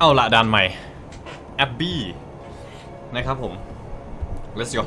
เอาละด่านใหม่แอบบี้นะครับผม let's go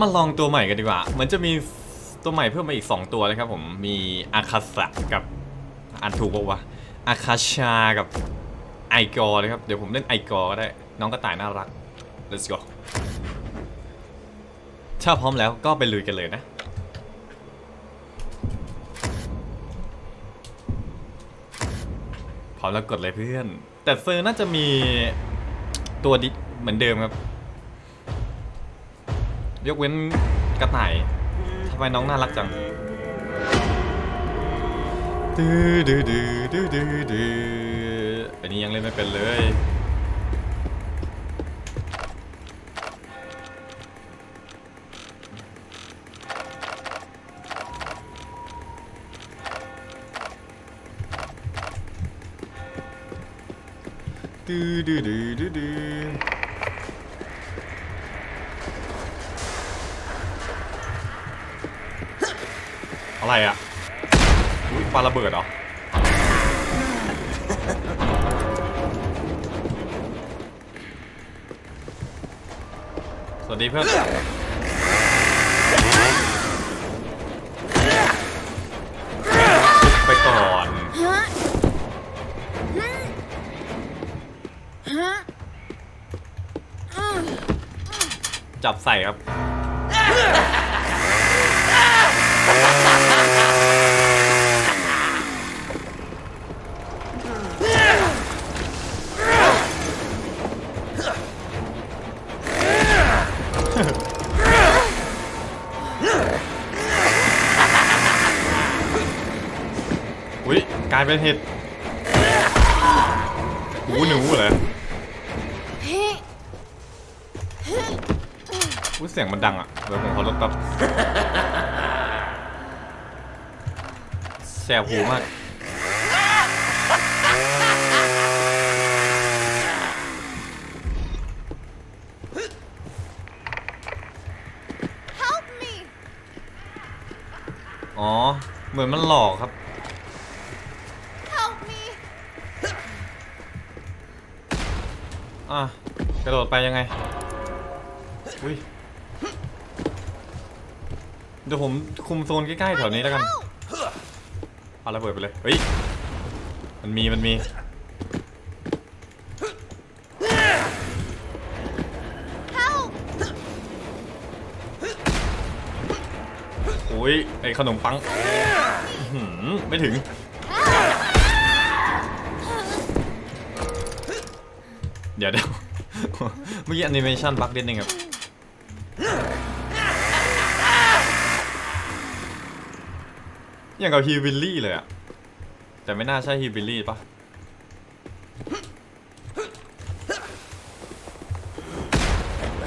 มาลองตัวใหม่กันดีกว่า เหมือนจะมีตัวใหม่เพิ่มมาอีก 2 ตัวนะครับผม มีอาคาสะกับอ่านถูกปะวะอาคาชากับไอกอร์นะครับ เดี๋ยวผมเล่นไอกอร์ก็ได้ น้องกระต่ายน่ารัก let's go ถ้าพร้อมแล้วก็ไปลุยกันเลยนะ พร้ อมแล้วกดเลยเพื่อน แต่เซอร์น่าจะมีตัวดิเหมือนเดิมครับ ยกเว้นกระต่ายทำไมน้องน่ารักจังดื้อดื้อดื้อดื้อดื้อดื้ออันนี้ยังเล่นไม่เป็นเลย ดื้อดื้อดื้อดื้อดื้ออะไรอะอุ๊ยปาระเบิดเหรอสวัสดีเพื่อนไปก่อน จับใส่ครับ อุ้ยกลายเป็นเห็ดหูหนูเหรอ อุ้ยเสียงมันดังอะเดี๋ยวผมขอลดแป๊บแสบหูมาก Help me! อ๋อ เหมือนมันหลอกครับ อะกระโดดไปยังไงอุ้ยเดี๋ยวผมคุมโซนใกล้ๆแถวนี้แล้วกัน Help! ปาระเบิดไปเลยเฮ้ยมันมีมันมี Help! โอ้ยไอขนมปังอื้อหือไม่ถึง เดี๋ยวเดี๋ยวเมื่อกี้แอนิเมชันบั๊กนิดนึงครับ อย่างกับฮีวิลลี่เลยอะแต่ไม่น่าใช่ฮีวิลลี่ปะ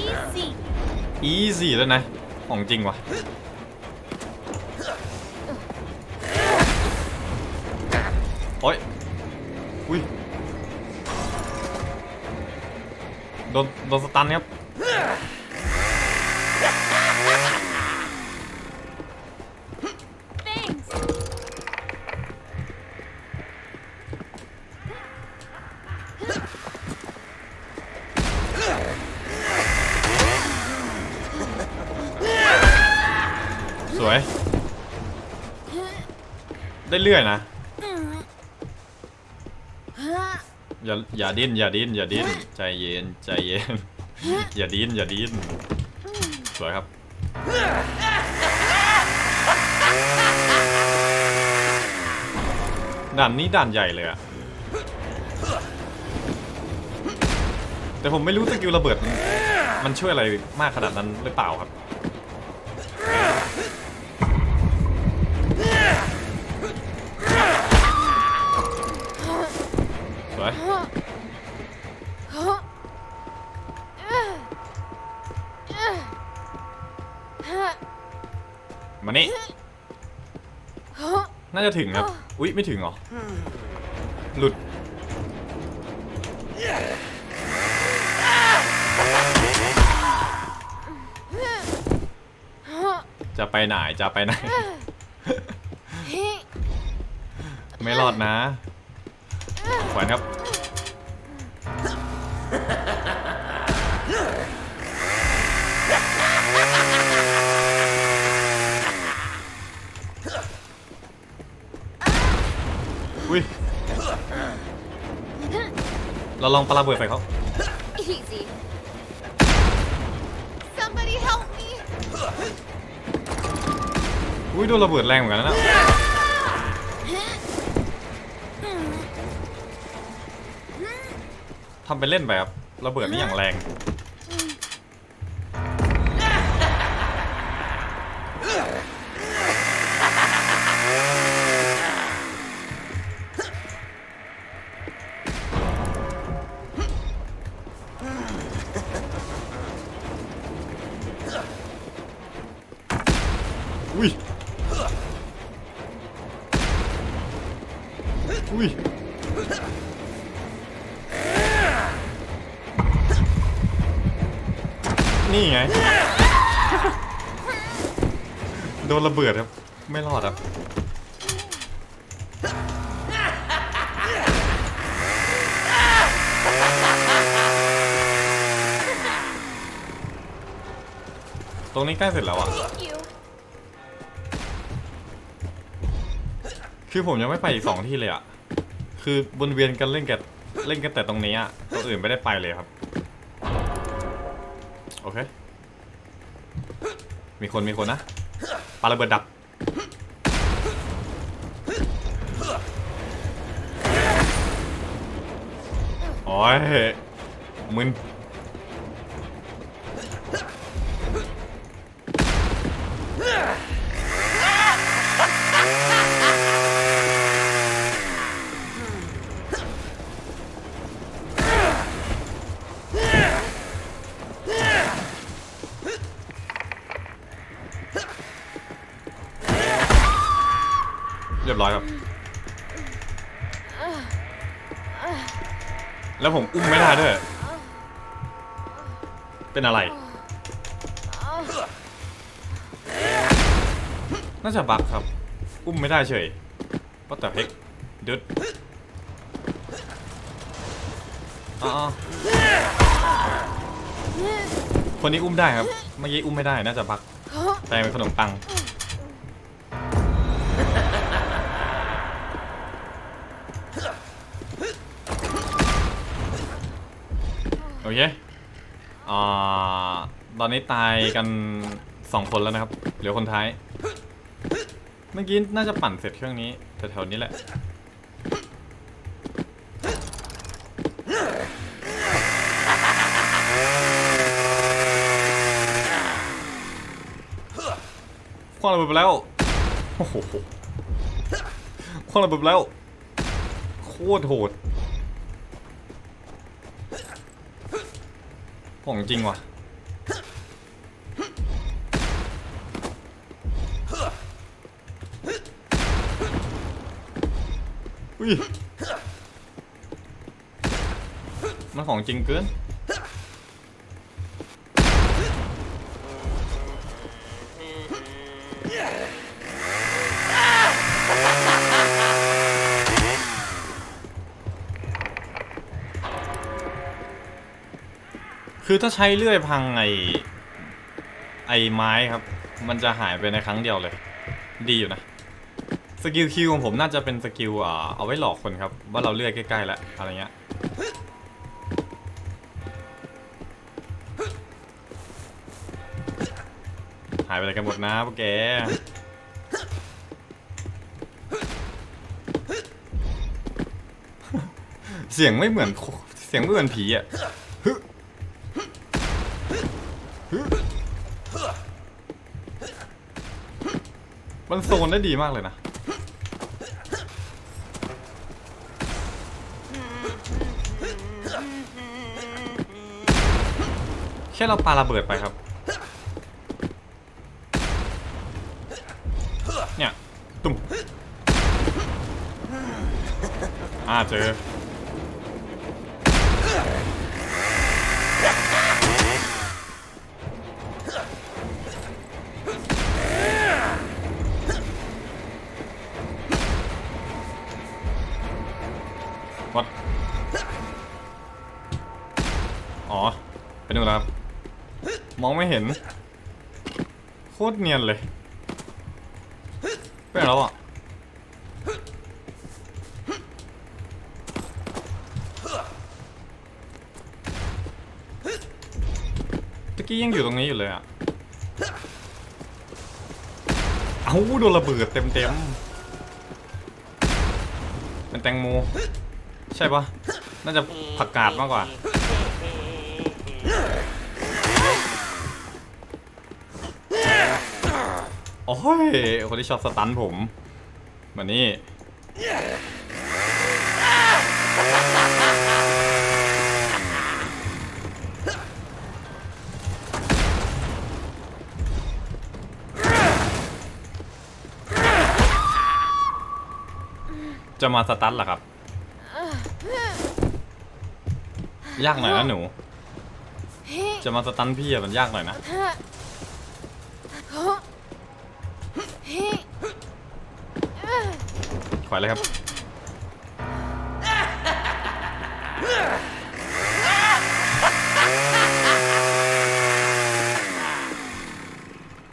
Easy! อีซี่แล้วนะ ของจริงว่ะโอ้ย อุ้ย โดนโดนสตันครับสวย ได้เรื่อยนะ อย่าอย่าดิ้นอย่าดิ้นอย่าดิ้นใจเย็นใจเย็น อย่าดิ้นอย่าดิ้นสวยครับด่านนี้ด่านใหญ่เลยอะแต่ผมไม่รู้สกิลระเบิด มันช่วยอะไรมากขนาดนั้นหรือเปล่าครับ น่าจะถึงครับ อุ๊ย ไม่ถึงเหรอ หลุด จะไปไหน จะไปไหน ไม่รอดนะขวัญครับ อุ้ย เราลองปาระเบิดใส่เขา Easy. Somebody help me. อุ้ยโดนระเบิดแรงเหมือนกันนะทำเป็นเล่นแบบระเบิดนี่อย่างแรง นี่ไง โดนระเบิดครับ ไม่รอดครับ ตรงนี้ใกล้เสร็จแล้วอะ คือผมยังไม่ไปอีกสองที่เลยอะ คือวนเวียนกันเล่นกันเล่นกันแต่ตรงนี้อะตัวอื่นไม่ได้ไปเลยครับ โอเค มีคนมีคนนะปาระเบิดดับ โอ้ยมึน แล้วผมอุ้มไม่ได้ด้วย เป็นอะไร น่าจะบักครับ อุ้มไม่ได้เฉยก็แต่เพ็กดึดอ๋อคนนี้อุ้มได้ครับ เมื่อกี้อุ้มไม่ได้น่าจะบักแต่เป็นขนมปัง เคอ่าตอนนี้ตายกันสองคนแล้วนะครับ เหลือคนท้าย เมื่อกี้น่าจะปั่นเสร็จเครื่องนี้แถวๆนี้แหละ คว้างระเบิดไปแล้ว โอ้โหคว้างระเบิดไปแล้ว โคตรโหด ของจริงว่ะอุ้ยมันของจริงเกิน คือถ้าใช้เลื่อยพังไอไอไม้ครับ มันจะหายไปในครั้งเดียวเลย ดีอยู่นะสกิลคิวของผมน่าจะเป็นสกิลอ่าเอาไว้หลอกคนครับ ว่าเราเลื่อยใกล้ๆแล้วอะไรเงี้ยหายไปไหนกันหมดนะพวกแกเสียงไม่เหมือนเสียงไม่เหมือนผีอะ มันโซนได้ดีมากเลยนะ แค่เราปาระเบิดไปครับ เนี่ย ตุ่มอ่าเจอ เห็น โคตรเนียนเลยไปแล้วอะตะกี้ยังอยู่ตรงนี้อยู่เลยอะ เอาโดนระเบิดเต็มเต็มๆเป็นแตงโม ใช่ปะน่าจะผักกาดมากกว่า โอ้ย คนที่ชอบสตันผม มานี่ จะมาสตันเหรอครับ ยากหน่อยนะหนู จะมาสตันพี่อะมันยากหน่อยนะ ขวายเลยครับ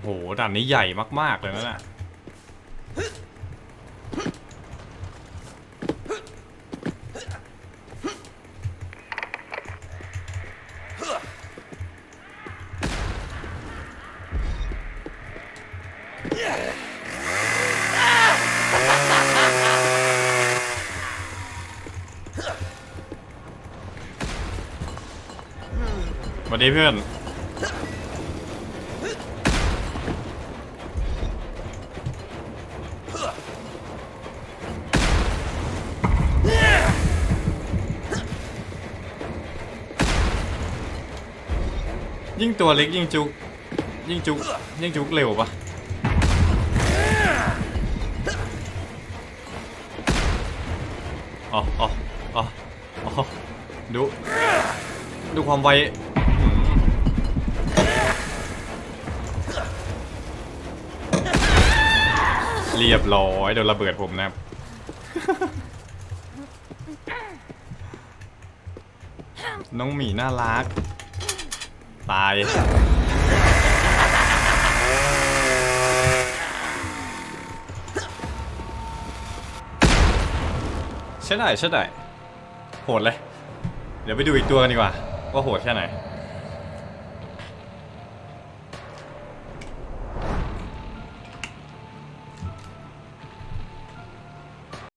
โหด่านนี้ใหญ่มาก ๆ เลยนะน่ะ สวัสดีเพื่อนยิ่งตัวเล็กยิ่งจุก ยิ่งจุก ยิ่งจุกเร็วปะอ๋ออ๋ออ๋ออ๋อ ดูดูความไวเรียบร้อยโดนระเบิดผมนะครับ น้องหมีน่ารัก ตาย ใช่ได้ใช่ได้โหดเลย ดี๋ยวไปดูอีกตัวกันดีกว่า ว่าโหดแค่ไหน